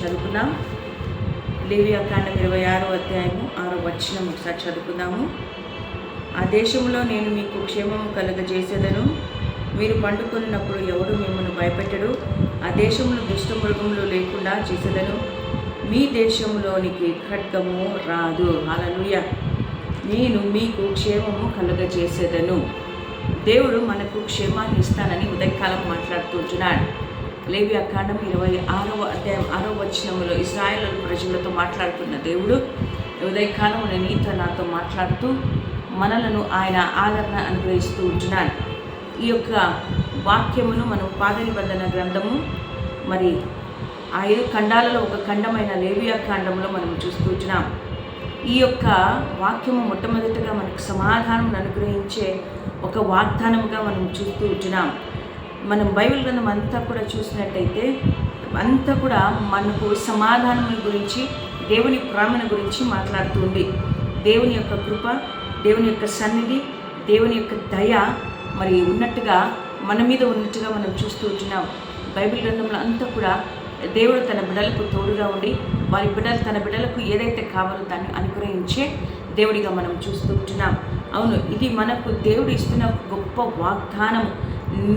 చదువుకుందాం. లేవియాకాండం ఇరవై ఆరో అధ్యాయము ఆరో వచ్చిన ఒకసారి చదువుకుందాము. ఆ దేశంలో నేను మీకు క్షేమము కలుగజేసేదను. మీరు పండుకున్నప్పుడు ఎవడు మిమ్మల్ని భయపెట్టడు? ఆ దేశంలో దుష్ట మృగములు లేకుండా చేసేదను. మీ దేశంలోనికి ఖడ్గము రాదు. అలలుయ నేను మీకు క్షేమము కలుగజేసేదను. దేవుడు మనకు క్షేమాన్ని ఇస్తానని ఉదయకాలం మాట్లాడుతుంటున్నాడు లేవి అఖండం ఇరవై ఆరవ అధ్యాయం ఆరో వచనంలో ఇస్రాయల్ ప్రజలతో మాట్లాడుతున్న దేవుడు ఉదయకాలమున నీతో నాతో మాట్లాడుతూ మనలను ఆయన ఆదరణ అనుగ్రహిస్తూ ఉంటున్నాను ఈ యొక్క వాక్యమును మనం పాదనిబంధన గ్రంథము మరి ఆ ఐదు ఖండాలలో ఒక ఖండమైన లేవియా ఖండంలో మనం చూస్తూ ఈ యొక్క వాక్యము మొట్టమొదటిగా మనకు సమాధానం అనుగ్రహించే ఒక వాగ్దానముగా మనం చూస్తూ ఉంటున్నాం. మనం బైబిల్ గ్రంథం అంతా కూడా చూసినట్టయితే అంతా కూడా మనకు సమాధానం గురించి దేవుని ప్రేమణ గురించి మాట్లాడుతుంది దేవుని యొక్క కృప దేవుని యొక్క సన్నిధి దేవుని యొక్క దయ మరి ఉన్నట్టుగా మన మీద ఉన్నట్టుగా మనం చూస్తూ ఉంటున్నాం. బైబిల్ గ్రంథంలో అంతా కూడా దేవుడు తన బిడ్డలకు తోడుగా ఉండి వారి బిడ్డలు తన బిడ్డలకు ఏదైతే కావాలో దాన్ని అనుగ్రహించే దేవుడిగా మనం చూస్తూ ఉంటున్నాం. అవును ఇది మనకు దేవుడు ఇస్తున్న గొప్ప వాగ్దానం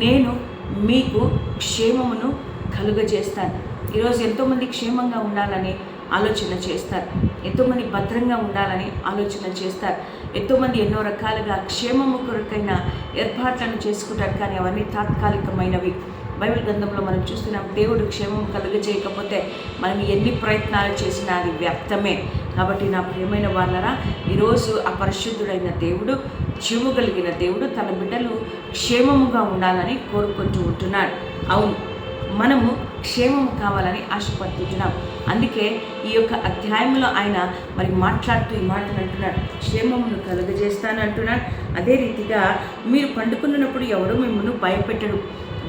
నేను మీకు క్షేమమును కలుగజేస్తాను. ఈరోజు ఎంతోమంది క్షేమంగా ఉండాలని ఆలోచన చేస్తారు. ఎంతోమంది భద్రంగా ఉండాలని ఆలోచన చేస్తారు. ఎంతోమంది ఎన్నో రకాలుగా క్షేమము కొరకైన ఏర్పాట్లను చేసుకుంటారు. కానీ అవన్నీ తాత్కాలికమైనవి. బైబిల్ గ్రంథంలో మనం చూస్తున్నాం దేవుడు క్షేమం కలుగజేయకపోతే మనం ఎన్ని ప్రయత్నాలు చేసినా అది వ్యర్థమే. కాబట్టి నా ప్రియమైన వాళ్ళరా ఈరోజు ఆ పరిశుద్ధుడైన దేవుడు జీవు కలిగిన దేవుడు తన బిడ్డలు క్షేమముగా ఉండాలని కోరుకుంటూ ఉంటున్నాడు. అవును మనము క్షేమం కావాలని ఆశపడుతున్నాం అందుకే ఈ యొక్క అధ్యాయంలో ఆయన మరి మాట్లాడుతూ ఈ మాటలు అంటున్నాడు. క్షేమమును కలుగజేస్తాను అంటున్నాడు. అదే రీతిగా మీరు పండుకున్నప్పుడు ఎవరు మిమ్మల్ని భయపెట్టడు.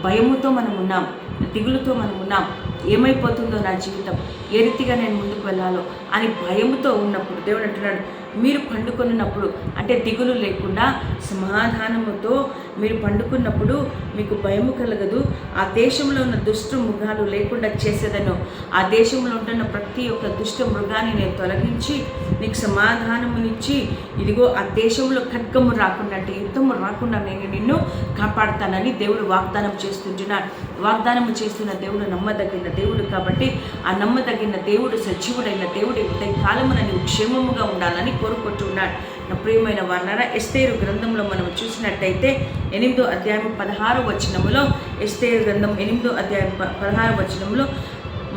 భయముతో మనం ఉన్నాం దిగులుతో మనం ఉన్నాం ఏమైపోతుందో నా జీవితం ఏ రీతిగా నేను ముందుకు వెళ్ళాలో అని భయముతో ఉన్నప్పుడు దేవుడు అంటున్నాడు మీరు పండుకొనినప్పుడు అంటే దిగులు లేకుండా సమాధానముతో మీరు పండుకున్నప్పుడు మీకు భయము కలగదు. ఆ దేశంలో ఉన్న దుష్ట మృగాలు లేకుండా చేసేదను. ఆ దేశంలో ఉంటున్న ప్రతి ఒక్క దుష్ట మృగాన్ని నేను తొలగించి నీకు సమాధానమునిచ్చి ఇదిగో ఆ దేశంలో ఖడ్గము రాకుండా అంటే యుద్ధము రాకుండా నేను నిన్ను కాపాడుతానని దేవుడు వాగ్దానం చేస్తుంటున్నాడు. వాగ్దానము చేస్తున్న దేవుడు నమ్మదగిన దేవుడు కాబట్టి ఆ నమ్మదగిన దేవుడు సజీవుడైన దేవుడు ఉదయ కాలమున నీవు క్షేమముగా ఉండాలని కోరుకుంటున్నాడు నా ప్రియమైన వర్ణన ఎస్తేరు గ్రంథంలో మనం చూసినట్టయితే ఎనిమిదో అధ్యాయం పదహారు వచనములో ఎస్తేరు గ్రంథం ఎనిమిదో అధ్యాయం పదహారు వచనంలో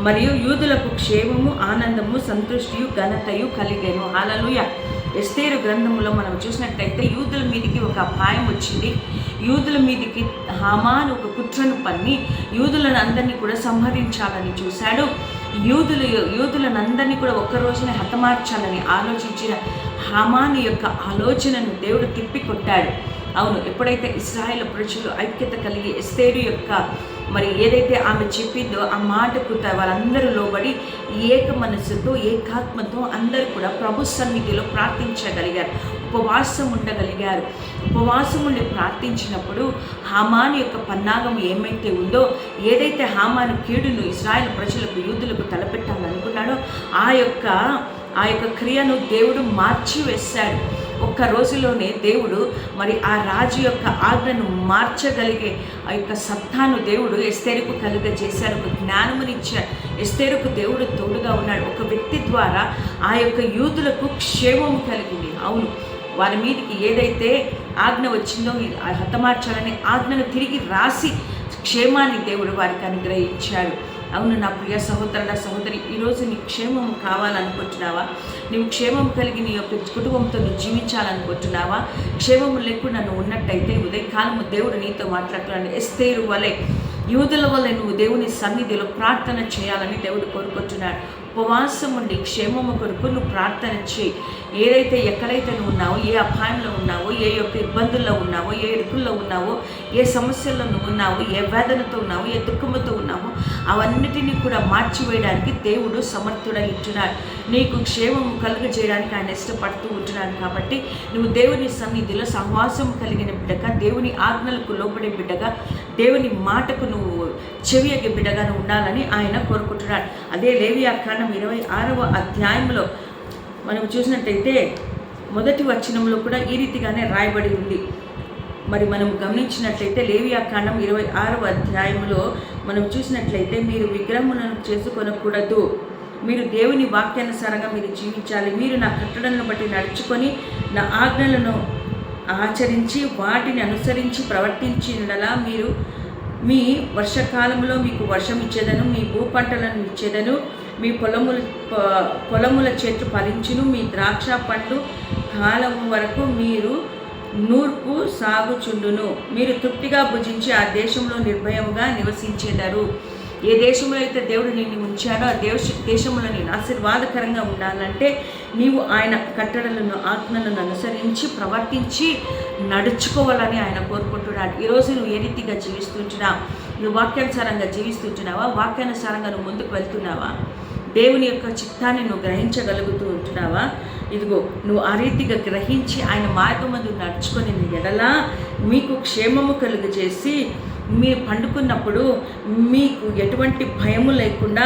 మరియు యూదులకు క్షేమము ఆనందము సంతృష్టియు ఘనతయు కలిగేను. హాలలుయ ఎస్తేరు గ్రంథంలో మనం చూసినట్టయితే యూదుల ఒక అపాయం వచ్చింది. యూదుల మీదికి హామాను ఒక కుట్రను పన్ని యూదులను అందరినీ కూడా సంహరించాలని చూశాడు. యూదులు యూదులను అందరినీ కూడా ఒక్క రోజున హతమార్చాలని ఆలోచించిన హమాన్ యొక్క ఆలోచనను దేవుడు తిప్పికొట్టాడు. అవును ఎప్పుడైతే ఇస్రాయేల్ ప్రజలు ఐక్యత కలిగి ఎస్తేడు యొక్క మరి ఏదైతే ఆమె చెప్పిందో ఆ మాటకు వాళ్ళందరూ లోబడి ఏక మనసుతో ఏకాత్మతో అందరూ కూడా ప్రభు సన్నిధిలో ప్రార్థించగలిగారు. ఉపవాసం ఉండగలిగారు. ఉపవాసం ఉండి ప్రార్థించినప్పుడు హామాన్ యొక్క పన్నాగం ఏమైతే ఉందో ఏదైతే హామాను కీడును ఇస్రాయల్ ప్రజలకు యూదులకు తలపెట్టాలనుకున్నాడో ఆ యొక్క ఆ యొక్క క్రియను దేవుడు మార్చి వేశాడు ఒక్క రోజులోనే దేవుడు మరి ఆ రాజు యొక్క ఆజ్ఞను మార్చగలిగే ఆ యొక్క సత్తాను దేవుడు ఎస్తేరుకు కలుగ చేశాడు ఒక జ్ఞానమునిచ్చాడు ఎస్తేరుకు దేవుడు తోడుగా ఉన్నాడు. ఒక వ్యక్తి ద్వారా ఆ యొక్క యూదులకు క్షేమం కలిగింది. అవును. వారి మీదకి ఏదైతే ఆజ్ఞ వచ్చిందో హతమార్చాలని ఆజ్ఞను తిరిగి రాసి క్షేమాన్ని దేవుడు వారికి అనుగ్రహించాడు. అవును నా ప్రియ సహోదరుల సహోదరి ఈరోజు నీ క్షేమం కావాలనుకుంటున్నావా? నీవు క్షేమం కలిగి నీ యొక్క కుటుంబంతో నువ్వు జీవించాలనుకుంటున్నావా? క్షేమం లేకుండా నువ్వు ఉన్నట్టయితే ఉదయకాలము దేవుడు నీతో మాట్లాడుతున్నాడు. ఎస్తేరు వలె యూదుల వల్ల నువ్వు దేవుని సన్నిధిలో ప్రార్థన చేయాలని దేవుడు కోరుకుంటున్నాడు. ఉపవాసం ఉండి క్షేమము కొరకు నువ్వు ప్రార్థన చేయి. ఏదైతే ఎక్కడైతే నువ్వు ఉన్నావో ఏ అపాయంలో ఉన్నావో ఏ యొక్క ఇబ్బందుల్లో ఉన్నావో ఏ ఇరుకుల్లో ఉన్నావో ఏ సమస్యల్లో నువ్వు ఉన్నావో ఏ వేదనతో ఉన్నావో ఏ దుఃఖంతో ఉన్నావో అవన్నిటినీ కూడా మార్చివేయడానికి దేవుడు సమర్థుడై ఉంటున్నాడు. నీకు క్షేమం కలుగ చేయడానికి ఆయన ఇష్టపడుతూ ఉంటున్నాడు కాబట్టి నువ్వు దేవుని సన్నిధిలో సహవాసం కలిగిన బిడ్డగా దేవుని ఆజ్ఞలకు లోపడే బిడ్డగా దేవుని మాటకు నువ్వు చెవియకి బిడ్డగా ఉండాలని ఆయన కోరుకుంటున్నాడు. అదే లేవి కాండం ఇరవై ఆరవ అధ్యాయంలో మనం చూసినట్టయితే మొదటి వచనంలో కూడా ఈ రీతిగానే రాయబడి ఉంది. మరి మనం గమనించినట్లయితే లేవియా కాండం ఇరవై ఆరవ అధ్యాయంలో మనం చూసినట్లయితే మీరు విగ్రహములను చేసుకొనకూడదు. మీరు దేవుని వాక్యానుసారంగా మీరు జీవించాలి. మీరు నా కట్టడలను బట్టి నడుచుకొని నా ఆజ్ఞలను ఆచరించి వాటిని అనుసరించి ప్రవర్తించినలా మీరు మీ వర్షకాలంలో మీకు వర్షం ఇచ్చేదను మీ భూ పంటలను ఇచ్చేదను మీ పొలముల పొలముల చెట్లు ఫలించును. మీ ద్రాక్ష పండ్లు కాలం వరకు మీరు నూర్పు సాగుచుండును. మీరు తృప్తిగా భుజించి ఆ దేశంలో నిర్భయముగా నివసించేదారు. ఏ దేశంలో అయితే దేవుడు నిన్ను ఉంచారో ఆ దేశ దేశంలో నేను ఆశీర్వాదకరంగా ఉండాలంటే నీవు ఆయన కట్టడలను ఆజ్ఞలను అనుసరించి ప్రవర్తించి నడుచుకోవాలని ఆయన కోరుకుంటున్నాడు. ఈరోజు నువ్వు ఏ రీతిగా జీవిస్తుంటున్నావు? నువ్వు వాక్యానుసారంగా జీవిస్తుంటున్నావా? వాక్యానుసారంగా నువ్వు ముందుకు వెళ్తున్నావా? దేవుని యొక్క చిత్తాన్ని నువ్వు గ్రహించగలుగుతూ ఉంటున్నావా? ఇదిగో నువ్వు ఆ రీతిగా గ్రహించి ఆయన మార్గమందు నడుచుకొని ఎడలా మీకు క్షేమము కలుగజేసి మీరు పండుకున్నప్పుడు మీకు ఎటువంటి భయము లేకుండా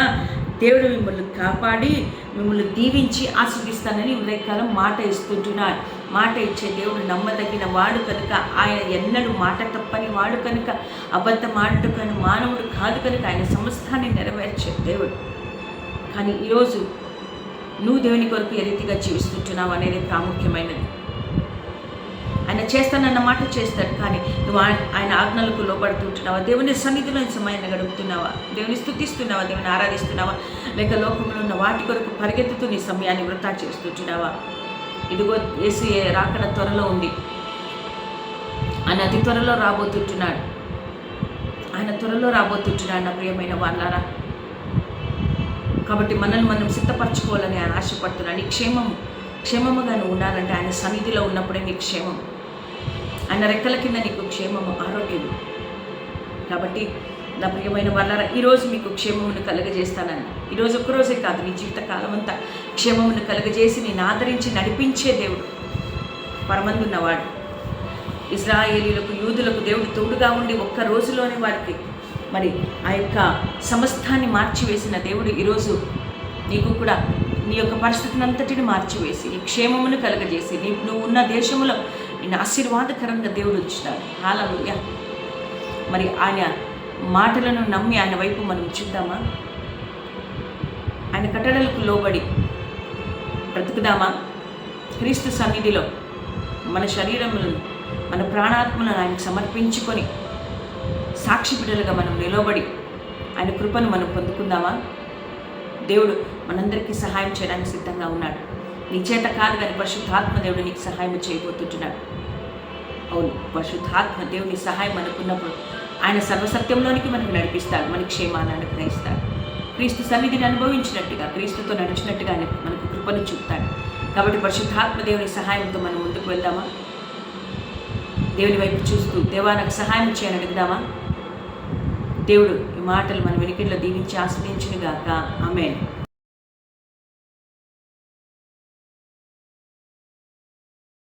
దేవుడు మిమ్మల్ని కాపాడి మిమ్మల్ని దీవించి ఆస్వాదిస్తానని ఉదయకాలం మాట ఇస్తుంటున్నాడు. మాట ఇచ్చే దేవుడు నమ్మదగిన వాడు కనుక ఆయన ఎన్నడూ మాట తప్పని వాడు కనుక అబద్ధం ఆడటం కను మానవుడు కాదు కనుక ఆయన సమస్తాన్ని నెరవేర్చే దేవుడు. కానీ ఈరోజు నువ్వు దేవుని కొరకు ఏ రీతిగా జీవిస్తుంటున్నావు అనేది ప్రాముఖ్యమైనది. ఆయన చేస్తానన్న మాట చేస్తాడు కానీ నువ్వు ఆయన ఆజ్ఞలకు లోపడుతుంటున్నావా దేవుని సన్నిధిలో సమయాన్ని గడుపుతున్నావా? దేవుని స్థుతిస్తున్నావా దేవుని ఆరాధిస్తున్నావా? లేక లోకంలో ఉన్న వాటి కొరకు పరిగెత్తుతూ నీ సమయాన్ని వృధా చేస్తుంటున్నావా? ఇదిగో యేసు ఏ రాకడ త్వరలో ఉంది. ఆయన అతి త్వరలో రాబోతుంటున్నాడు. ఆయన త్వరలో రాబోతుంటున్నాడు నా ప్రియమైన వాళ్ళారా కాబట్టి మనల్ని మనం సిద్ధపరచుకోవాలని ఆయన ఆశపడుతున్నాడు. నీ క్షేమము క్షేమముగా నువ్వు ఉండాలంటే ఆయన సన్నిధిలో ఉన్నప్పుడే నీ క్షేమం ఆయన రెక్కల కింద నీకు క్షేమము ఆరోగ్యము. కాబట్టి నా ప్రియమైన వాళ్ళారా ఈరోజు మీకు క్షేమమును కలుగజేస్తానని. ఈరోజు ఒక్కరోజే కాదు నీ జీవితకాలం అంతా క్షేమమును కలుగజేసి నేను ఆదరించి నడిపించే దేవుడు పరమందున్నవాడు. ఇజ్రాయేలీలకు యూదులకు దేవుడు తోడుగా ఉండి ఒక్క రోజులోనే వారికి మరి ఆ యొక్క సమస్తాన్ని మార్చివేసిన దేవుడు ఈరోజు నీకు కూడా నీ యొక్క పరిస్థితిని అంతటిని మార్చివేసి నీ క్షేమమును కలగజేసి నీ నువ్వు ఉన్న దేశంలో నేను ఆశీర్వాదకరంగా దేవుడు ఉంచుతాడు. హాలూయ మరి ఆయన మాటలను నమ్మి ఆయన వైపు మనం చూద్దామా? ఆయన కట్టడలకు లోబడి బ్రతుకుదామా? క్రీస్తు సన్నిధిలో మన శరీరములను మన ప్రాణాత్మలను ఆయనకు సమర్పించుకొని సాక్షి బిడ్డలుగా మనం నిలబడి ఆయన కృపను మనం పొందుకుందామా? దేవుడు మనందరికీ సహాయం చేయడానికి సిద్ధంగా ఉన్నాడు. నీ చేత కాదు కానీ పరిశుద్ధాత్మ దేవుడు నీకు సహాయం చేయబోతుంటున్నాడు అవును పరిశుద్ధాత్మ దేవుని సహాయం అనుకున్నప్పుడు ఆయన సర్వసత్యంలోనికి మనకు నడిపిస్తాడు మనకి క్షేమాన్ని అనుగ్రహిస్తాడు క్రీస్తు సన్నిధిని అనుభవించినట్టుగా క్రీస్తుతో నడిచినట్టుగా మనకు కృపను చూపుతాడు. కాబట్టి పరిశుద్ధాత్మ దేవుని సహాయంతో మనం ముందుకు వెళ్దామా? దేవుని వైపు చూస్తూ దేవా నాకు సహాయం చేయని అడుగుదామా? దేవుడు ఈ మాటలు మన వెనుకల్లో దీవించి ఆస్వాదించునుగాక ఆమె